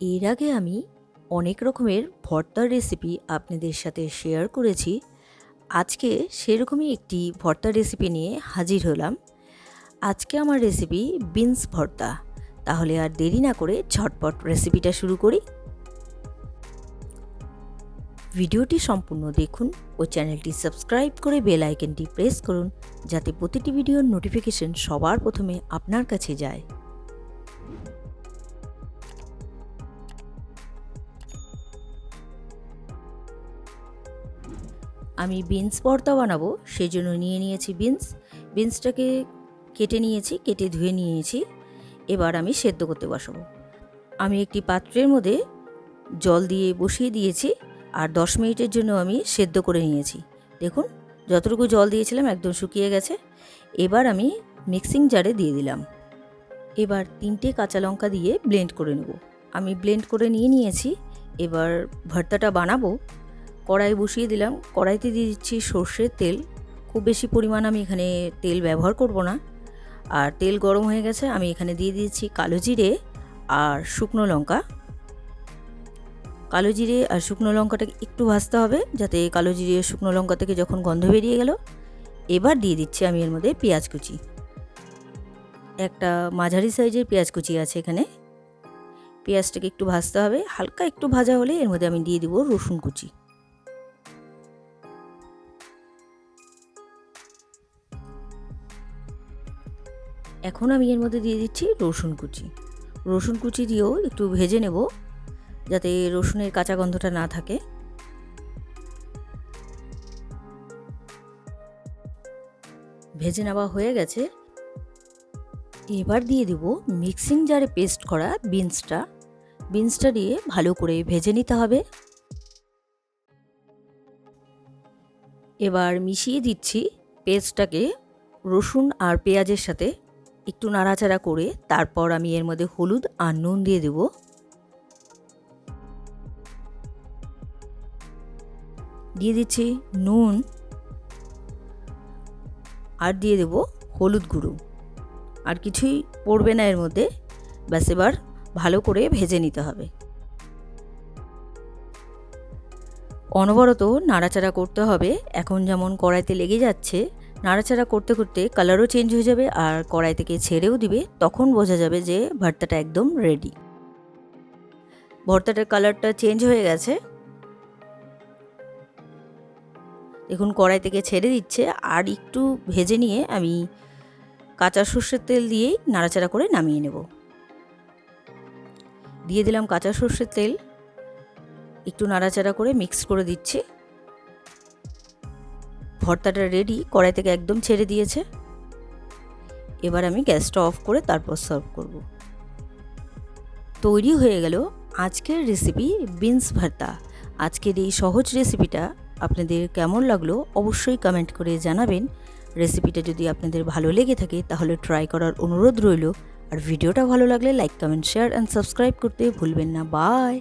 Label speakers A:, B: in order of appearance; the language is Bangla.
A: এর আগে আমি অনেক রকমের ভর্তার রেসিপি আপনাদের সাথে শেয়ার করেছি। আজকে সেরকমই একটি ভর্তার রেসিপি নিয়ে হাজির হলাম। আজকে আমার রেসিপি বিনস ভর্তা। তাহলে আর দেরি না করে ঝটপট রেসিপিটা শুরু করি। ভিডিওটি সম্পূর্ণ দেখুন ও চ্যানেলটি সাবস্ক্রাইব করে বেল আইকনটি প্রেস করুন, যাতে প্রতিটি ভিডিওর নোটিফিকেশন সবার প্রথমে আপনার কাছে যায়। আমি বিনস ভর্তা বানাবো সেই জন্য নিয়ে নিয়েছি বিনস। বিনসটাকে কেটে নিয়েছি, কেটে ধুয়ে নিয়েছি। এবার আমি সেদ্ধ করতে বসাবো। আমি একটি পাত্রের মধ্যে জল দিয়ে বসিয়ে দিয়েছি আর দশ মিনিটের জন্য আমি সেদ্ধ করে নিয়েছি। দেখুন, যতটুকু জল দিয়েছিলাম একদম শুকিয়ে গেছে। এবার আমি মিক্সিং জারে দিয়ে দিলাম। এবার তিনটে কাঁচা লঙ্কা দিয়ে ব্লেন্ড করে নেব। আমি ব্লেন্ড করে নিয়ে নিয়েছি। এবার ভর্তাটা বানাবো। কড়াই বসিয়ে দিলাম। কড়াইতে দিয়ে দিচ্ছি সর্ষের তেল। খুব বেশি পরিমাণ আমি এখানে তেল ব্যবহার করব না। আর তেল গরম হয়ে গেছে, আমি এখানে দিয়ে দিয়েছি কালো জিরে আর শুকনো লঙ্কা। কালো জিরে আর শুকনো লঙ্কাটাকে একটু ভাজতে হবে, যাতে কালো জিরে শুকনো লঙ্কা থেকে যখন গন্ধ বেরিয়ে গেল। এবার দিয়ে দিচ্ছি আমি এর মধ্যে পেঁয়াজ কুচি। একটা মাঝারি সাইজের পেঁয়াজ কুচি আছে এখানে। পেঁয়াজটাকে একটু ভাজতে হবে। হালকা একটু ভাজা হলে এর মধ্যে আমি দিয়ে দিব রসুন কুচি। এখন আমি এর মধ্যে দিয়ে দিচ্ছি রসুন কুচি। রসুন কুচি দিয়েও একটু ভেজে নেব, যাতে রসুনের কাঁচা গন্ধটা না থাকে। ভেজে নেওয়া হয়ে গেছে। এবার দিয়ে দেব মিক্সিং জারে পেস্ট করা বিনসটা। বিনসটা দিয়ে ভালো করে ভেজে নিতে হবে। এবার মিশিয়ে দিচ্ছি পেস্টটাকে রসুন আর পেঁয়াজের সাথে। একটু নাড়াচাড়া করে তারপর আমি এর মধ্যে হলুদ আর নুন দিয়ে দেব। দিয়ে দিচ্ছি নুন আর দিয়ে দেব হলুদ গুঁড়ো। আর কিছুই পড়বে না এর মধ্যে। ব্যাস, এবার ভালো করে ভেজে নিতে হবে। অনবরত নাড়াচাড়া করতে হবে। এখন যেমন কড়াইতে লেগে যাচ্ছে নাড়াচাড়া করতে করতে কালারও চেঞ্জ হয়ে যাবে আর কড়াই থেকে ছেড়েও দিবে, তখন বোঝা যাবে যে ভর্তাটা একদম রেডি ভর্তাটার কালারটা চেঞ্জ হয়ে গেছে। দেখুন, কড়াই থেকে ছেড়ে দিচ্ছে, আর একটু ভেজে নিয়ে আমি কাঁচা সর্ষের তেল দিয়েই নাড়াচাড়া করে নামিয়ে নেব। দিয়ে দিলাম কাঁচা সর্ষের তেল। একটু নাড়াচাড়া করে মিক্স করে দিচ্ছি। ভর্তাটা রেডি কড়াই থেকে একদম ছেড়ে দিয়েছে। এবার আমি গ্যাসটা অফ করে তারপর সার্ভ করব। তৈরি হয়ে গেল আজকের রেসিপি বিনস ভর্তা। আজকের এই সহজ রেসিপিটা আপনাদের কেমন লাগল অবশ্যই কমেন্ট করে জানাবেন। রেসিপিটা যদি আপনাদের ভালো লেগে থাকে তাহলে ট্রাই করার অনুরোধ রইল। আর ভিডিওটা ভালো লাগলে like comment share and subscribe করতে ভুলবেন না। বাই